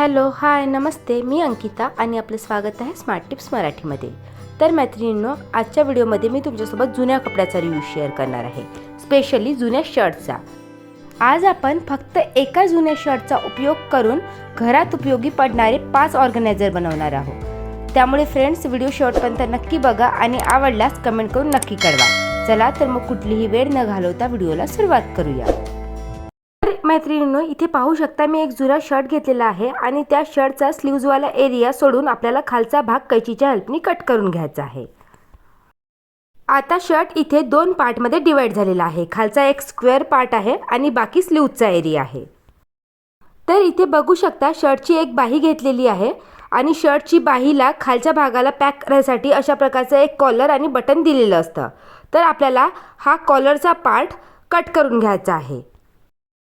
Hello hi नमस्ते मी अंकिता आणि आपलं स्वागत आहे स्मार्ट टिप्स मराठीमध्ये. तर मैत्रिणींनो आजच्या व्हिडिओमध्ये मी तुमच्यासोबत जुन्या कपड्याचा रिव्ह्यू शेअर करणार आहे स्पेशली जुन्या शर्टचा आज आपण फक्त एका जुन्या शर्टचा उपयोग करून घरात उपयोगी पडणारे पाच ऑर्गनायझर बनवणार आहोत. त्यामुळे फ्रेंड्स व्हिडिओ शेवटपर्यंत नक्की बघा आणि आवडल्यास कमेंट करून नक्की कळवा. चला तर मग कुठलीही वेळ न घालवता व्हिडिओला सुरुवात करूया. मैत्रिणींनो इथे पाहू शकता मी एक जुना शर्ट घेतलेला आहे आणि त्या शर्टचा स्लीव्जवाला एरिया सोडून आपल्याला खालचा भाग कैचीच्या हेल्पनी कट करून घ्यायचा आहे. आता शर्ट इथे दोन पार्टमध्ये डिवाइड झालेला आहे. खालचा एक स्क्वेअर पार्ट आहे आणि बाकी स्लीवचा एरिया आहे. तर इथे बघू शकता शर्टची एक बाही घेतलेली आहे आणि शर्टची बाहीला खालच्या भागाला पॅक करायसाठी अशा प्रकारचं एक कॉलर आणि बटन दिलेलं असतं. तर आपल्याला हा कॉलरचा पार्ट कट करून घ्यायचा आहे.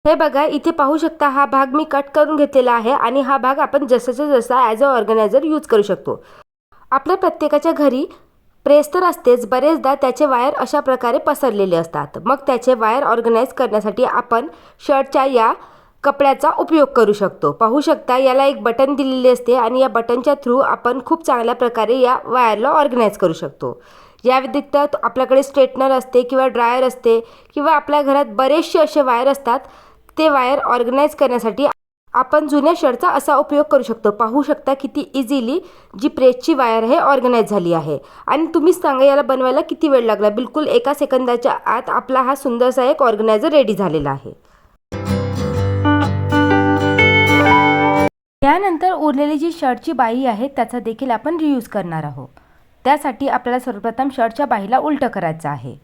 हे बघा इथे पाहू शकता हा भाग मी कट करून घेतलेला आहे आणि हा भाग आपण जसाच्या जसा ॲज अ ऑर्गनायझर यूज करू शकतो. आपल्या प्रत्येकाच्या घरी प्रेस तर असतेच बरेचदा त्याचे वायर अशा प्रकारे पसरलेले असतात. मग त्याचे वायर ऑर्गनाईज करण्यासाठी आपण शर्टच्या या कपड्याचा उपयोग करू शकतो. पाहू शकता याला एक बटन दिलेले असते आणि या बटनच्या थ्रू आपण खूप चांगल्या प्रकारे या वायरला ऑर्गनाईज करू शकतो. या व्यतिरिक्त आपल्याकडे स्ट्रेटनर असते किंवा ड्रायर असते किंवा आपल्या घरात बरेचसे असे वायर असतात ते वायर ऑर्गनाईज करण्यासाठी आपण जुन्या शर्टचा असा उपयोग करू शकतो. पाहू शकता किती इझिली जी प्रेसची वायर आहे ऑर्गनाईज झाली आहे. आणि तुम्हीच सांगा याला बनवायला किती वेळ लागला? बिलकुल एका सेकंदाच्या आत आपला हा सुंदरसा एक ऑर्गनायझर रेडी झालेला आहे. त्यानंतर उरलेली जी शर्टची बाई आहे त्याचा देखील आपण रियूज करणार आहोत. त्यासाठी आपल्याला सर्वप्रथम शर्टच्या बाहीला उलटं करायचं आहे.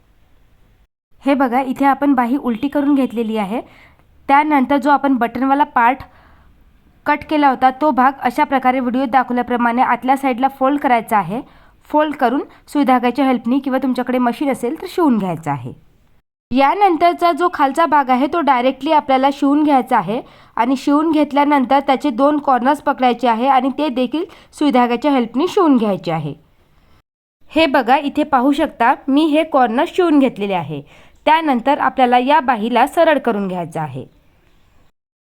हे बघा इथे आपण बाही उलटी करून घेतलेली आहे. त्यानंतर जो आपण बटनवाला पार्ट कट केला होता तो भाग अशा प्रकारे व्हिडिओत दाखवल्याप्रमाणे आतल्या साईडला फोल्ड करायचा आहे. फोल्ड करून सुईधाग्याच्या हेल्पनी किंवा तुमच्याकडे मशीन असेल तर शिवून घ्यायचा आहे. यानंतरचा जो खालचा भाग आहे तो डायरेक्टली आपल्याला शिवून घ्यायचा आहे आणि शिवून घेतल्यानंतर त्याचे दोन कॉर्नर्स पकडायचे आहे आणि ते देखील सुईधाग्याच्या हेल्पनी शिवून घ्यायचे आहे. हे बघा इथे पाहू शकता मी हे कॉर्नर शिवून घेतलेले आहे. त्यानंतर आपल्याला या बाहीला सरळ करून घ्यायचं आहे.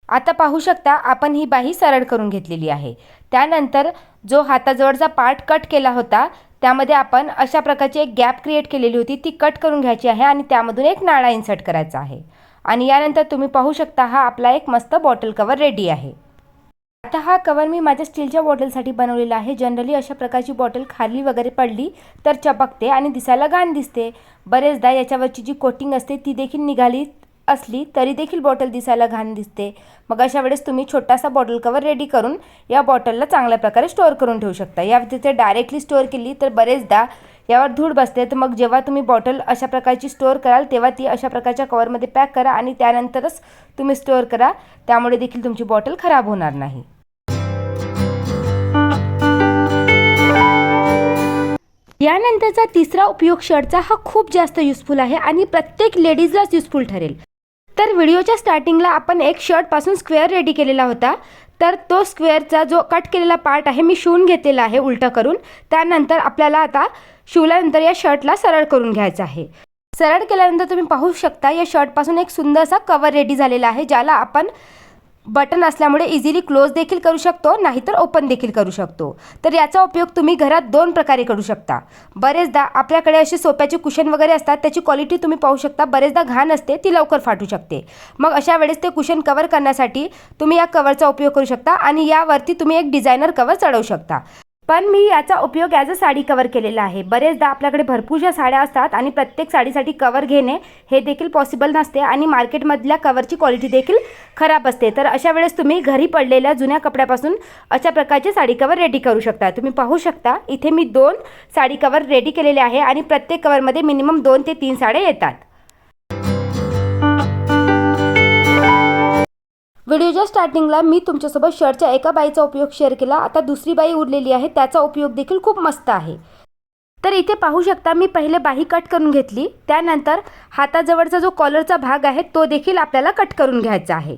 आता पाहू शकता आपण ही बाही सरळ करून घेतलेली आहे. त्यानंतर जो हाताजवळचा पार्ट कट केला होता त्यामध्ये आपण अशा प्रकारची एक गॅप क्रिएट केलेली होती ती कट करून घ्यायची आहे आणि त्यामधून एक नाळा इन्सर्ट करायचा आहे. आणि यानंतर तुम्ही पाहू शकता हा आपला एक मस्त बॉटल कवर रेडी आहे. आता हा कवर मी माझ्या स्टीलच्या बॉटलसाठी बनवलेला आहे. जनरली अशा प्रकारची बॉटल खाली वगैरे पडली तर चपकते आणि दिसायला घाण दिसते. बरेचदा याच्यावरची जी कोटिंग असते ती देखील निघाली असली तरी देखील बॉटल दिसायला घाण दिसते. मग अशा वेळेस तुम्ही छोटासा बॉटल कवर रेडी करून या बॉटलला चांगल्या प्रकारे स्टोअर करून ठेवू शकता. या तिथे डायरेक्टली स्टोअर केली तर बरेचदा यावर धूळ बसते. तर मग जेव्हा तुम्ही बॉटल अशा प्रकारची स्टोअर कराल तेव्हा ती अशा प्रकारच्या कवरमध्ये पॅक करा आणि त्यानंतरच तुम्ही स्टोअर करा. त्यामुळे देखील तुमची बॉटल खराब होणार नाही. यानंतरचा तिसरा उपयोग शर्टचा हा खूप जास्त युजफुल आहे आणि प्रत्येक लेडीजलाच युजफुल ठरेल. तर व्हिडिओच्या स्टार्टिंगला आपण एक शर्टपासून स्क्वेअर रेडी केलेला होता. तर तो स्क्वेअरचा जो कट केलेला पार्ट आहे मी शिवून घेतलेला आहे उलटा करून. त्यानंतर आपल्याला आता शिवल्यानंतर या शर्टला सरळ करून घ्यायचा आहे. सरळ केल्यानंतर तुम्ही पाहू शकता या शर्टपासून एक सुंदरसा कवर रेडी झालेला आहे ज्याला आपण बटन असल्यामुळे इझिली क्लोज देखील करू शकतो नाहीतर ओपन देखील करू शकतो. तर याचा उपयोग तुम्ही घरात दोन प्रकारे करू शकता. बरेचदा आपल्याकडे असे सोप्याचे कुशन वगैरे असतात त्याची क्वालिटी तुम्ही पाहू शकता. बरेचदा घाण असते ती लवकर फाटू शकते. मग अशा वेळेस ते कुशन कवर करण्यासाठी तुम्ही या कवरचा उपयोग करू शकता आणि यावरती तुम्ही एक डिझायनर कवर चढवू शकता. पण मी याचा उपयोग ॲज अ साडी कवर केलेला आहे. बरेचदा आपल्याकडे भरपूरशा साड्या असतात आणि प्रत्येक साडीसाठी कवर घेणे हे देखील पॉसिबल नसते आणि मार्केटमधल्या कवरची क्वालिटी देखील खराब असते. तर अशा वेळेस तुम्ही घरी पडलेल्या जुन्या कपड्यापासून अशा प्रकारचे साडी कवर रेडी करू शकता. तुम्ही पाहू शकता इथे मी दोन साडी कवर रेडी केलेले आहे आणि प्रत्येक कवरमध्ये मिनिमम दोन ते तीन साड्या येतात. व्हिडिओच्या स्टार्टिंगला मी तुमच्यासोबत शर्टच्या एका बाईचा उपयोग शेअर केला. आता दुसरी बाई उरलेली आहे त्याचा उपयोग देखील खूप मस्त आहे. तर इथे पाहू शकता मी पहिले बाही कट करून घेतली. त्यानंतर हाताजवळचा जो कॉलरचा भाग आहे तो देखील आपल्याला कट करून घ्यायचा आहे.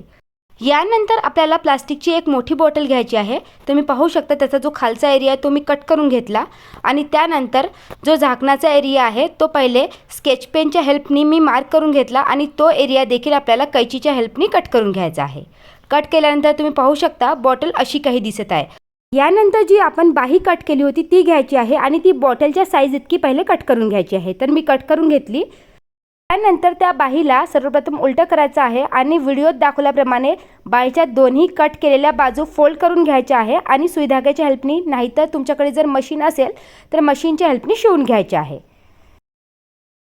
यानंतर आपल्याला प्लास्टिकची एक मोठी बॉटल घ्यायची आहे. तुम्ही पाहू शकता त्याचा जो खालचा एरिया आहे तो मी कट करून घेतला. आणि त्यानंतर जो झाकणाचा एरिया आहे तो पहिले स्केच पेनच्या हेल्पनी मी मार्क करून घेतला आणि तो एरिया देखील आपल्याला कैचीच्या हेल्पनी कट करून घ्यायचा आहे. कट केल्यानंतर तुम्ही पाहू शकता बॉटल अशी काही दिसत आहे. यानंतर जी आपण बाही कट केली होती ती घ्यायची आहे आणि ती बॉटलच्या साईज इतकी पहिले कट करून घ्यायची आहे. तर मी कट करून घेतली. त्यानंतर त्या बाहीला सर्वप्रथम उलटं करायचं आहे आणि व्हिडिओत दाखवल्याप्रमाणे बाहीच्या दोन्ही कट केलेल्या बाजू फोल्ड करून घ्यायच्या आहे आणि सुई धाग्याच्या हेल्पनी नाहीतर तुमच्याकडे जर मशीन असेल तर मशीनच्या हेल्पनी शिवून घ्यायचे आहे.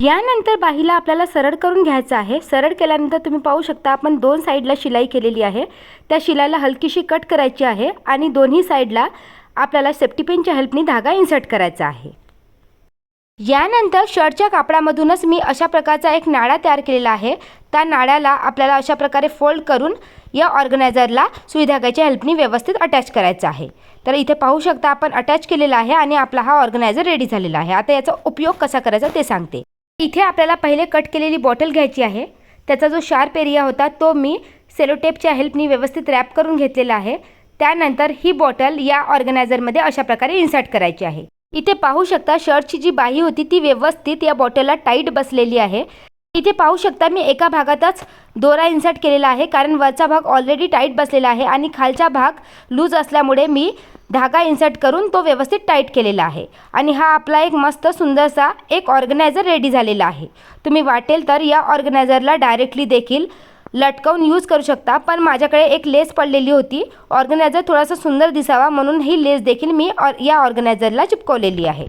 यानंतर बाहीला आपल्याला सरळ करून घ्यायचं आहे. सरळ केल्यानंतर तुम्ही पाहू शकता आपण दोन साईडला शिलाई केलेली आहे. त्या शिलाईला हलकीशी कट करायची आहे आणि दोन्ही साईडला आपल्याला सेफ्टी पिनच्या हेल्पनी धागा इन्सर्ट करायचा आहे. यानंतर शर्टच्या कापडामधूनच मी अशा प्रकारचा एक नाळा तयार केलेला आहे. त्या नाळ्याला आपल्याला अशा प्रकारे फोल्ड करून या ऑर्गनायझरला सुविधागाच्या हेल्पनी व्यवस्थित अटॅच करायचा आहे. तर इथे पाहू शकता आपण अटॅच केलेला आहे आणि आपला हा ऑर्गनायझर रेडी झालेला आहे. आता याचा उपयोग कसा करायचा ते सांगते. इथे आपल्याला पहिले कट केलेली बॉटल घ्यायची आहे. त्याचा जो शार्प एरिया होता तो मी सेलोटेपच्या हेल्पनी व्यवस्थित रॅप करून घेतलेला आहे. त्यानंतर ही बॉटल या ऑर्गनायझरमध्ये अशा प्रकारे इन्सर्ट करायची आहे. इथे पाहू शकता शर्टची जी बाही होती ती व्यवस्थित या बॉटलला टाईट बसलेली आहे. इथे पाहू शकता मी एका भागातच दोरा इन्सर्ट केलेला आहे कारण वरचा भाग ऑलरेडी टाईट बसलेला आहे आणि खालचा भाग लूज असल्यामुळे मी धागा इन्सर्ट करून तो व्यवस्थित टाईट केलेला आहे. आणि हा आपला एक मस्त सुंदरसा एक ऑर्गनायझर रेडी झालेला आहे. तुम्ही वाटेल तर या ऑर्गनायझरला डायरेक्टली देखील लटकवून यूज करू शकता. पण माझ्याकडे एक लेस पडलेली होती. ऑर्गनायझर थोडासा सुंदर दिसावा म्हणून ही लेस देखील मी ऑर या ऑर्गनायझरला चिपकवलेली आहे.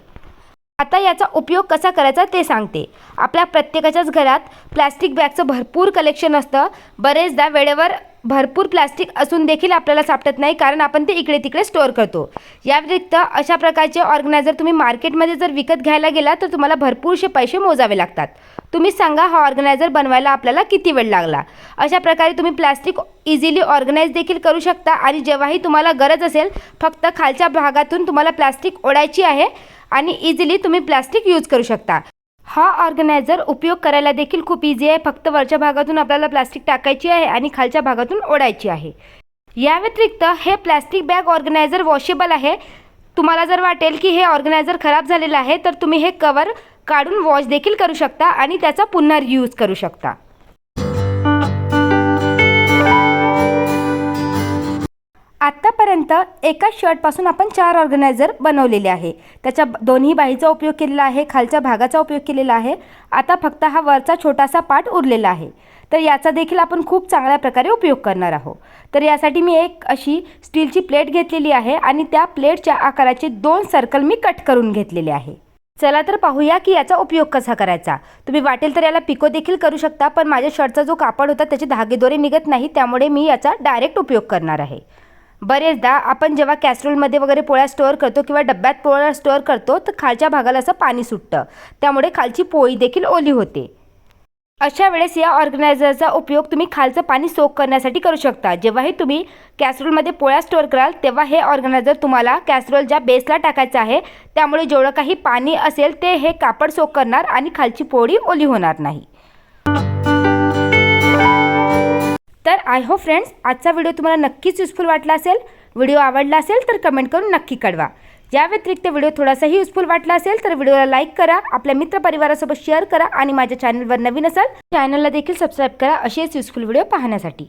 आता याचा उपयोग कसा करायचा ते सांगते. आपल्या प्रत्येकाच्याच घरात प्लॅस्टिक बॅगचं भरपूर कलेक्शन असतं. बरेचदा वेळेवर भरपूर प्लॅस्टिक असून देखील आपल्याला सापडत नाही कारण आपण ते इकडे तिकडे स्टोअर करतो. या व्यतिरिक्त अशा प्रकारचे ऑर्गनायझर तुम्ही मार्केटमध्ये जर विकत घ्यायला गेला तर तुम्हाला भरपूरसे पैसे मोजावे लागतात. तुम्ही सांगा हा ऑर्गनायझर बनवायला आपल्याला किती वेळ लागला? अशा प्रकारे तुम्ही प्लॅस्टिक इझिली ऑर्गनाईज देखील करू शकता आणि जेव्हाही तुम्हाला गरज असेल फक्त खालच्या भागातून तुम्हाला प्लॅस्टिक ओढायची आहे आणि इझिली तुम्ही प्लॅस्टिक यूज करू शकता. हा ऑर्गनायझर उपयोग करायला देखील खूप इझी आहे. फक्त वरच्या भागातून आपल्याला प्लास्टिक टाकायची आहे आणि खालच्या भागातून ओढायची आहे. या व्यतिरिक्त हे प्लॅस्टिक बॅग ऑर्गनायझर वॉशेबल आहे. तुम्हाला जर वाटेल की हे ऑर्गनायझर खराब झालेलं आहे तर तुम्ही हे कवर काढून वॉश देखील करू शकता आणि त्याचा पुन्हा रियूज करू शकता. आत्तापर्यंत एकाच शर्टपासून आपण चार ऑर्गनायझर बनवलेले आहे. त्याच्या दोन्ही बाहीचा उपयोग केलेला आहे खालच्या भागाचा उपयोग केलेला आहे. आता फक्त हा वरचा छोटासा पार्ट उरलेला आहे. तर याचा देखील आपण खूप चांगल्या प्रकारे उपयोग करणार आहोत. तर यासाठी मी एक अशी स्टीलची प्लेट घेतलेली आहे आणि त्या प्लेटच्या आकाराचे दोन सर्कल मी कट करून घेतलेले आहे. चला तर पाहूया की याचा उपयोग कसा करायचा. तुम्ही वाटेल तर याला पिको देखील करू शकता पण माझ्या शर्टचा जो कापड होता त्याचे धागेदोरे निघत नाही त्यामुळे मी याचा डायरेक्ट उपयोग करणार आहे. बरेचदा आपण जेव्हा कॅसरोलमध्ये वगैरे पोळ्या स्टोअर करतो किंवा डब्यात पोळ्या स्टोअर करतो तर खालच्या भागाला असं पाणी सुटतं. त्यामुळे खालची पोळी देखील ओली होते. अशा वेळेस या ऑर्गनायझरचा उपयोग तुम्ही खालचं पाणी सोक करण्यासाठी करू शकता. जेव्हाही तुम्ही कॅसरोलमध्ये पोळ्या स्टोअर कराल तेव्हा हे ऑर्गनायझर तुम्हाला कॅसरोल ज्या बेसला टाकायचं आहे त्यामुळे जेवढं काही पाणी असेल ते हे कापड सोक करणार आणि खालची पोळी ओली होणार नाही. तर आय होप फ्रेंड्स आजचा व्हिडिओ तुम्हाला नक्कीच युजफुल वाटला असेल. व्हिडिओ आवडला असेल तर कमेंट करून नक्की कळवा. या व्यतिरिक्त व्हिडिओ थोडासाही युजफुल वाटला असेल तर व्हिडिओला लाईक करा आपल्या मित्रपरिवारासोबत शेअर करा आणि माझ्या चॅनलवर नवीन असाल चॅनलला देखील सबस्क्राईब करा असेच युजफुल व्हिडिओ पाहण्यासाठी.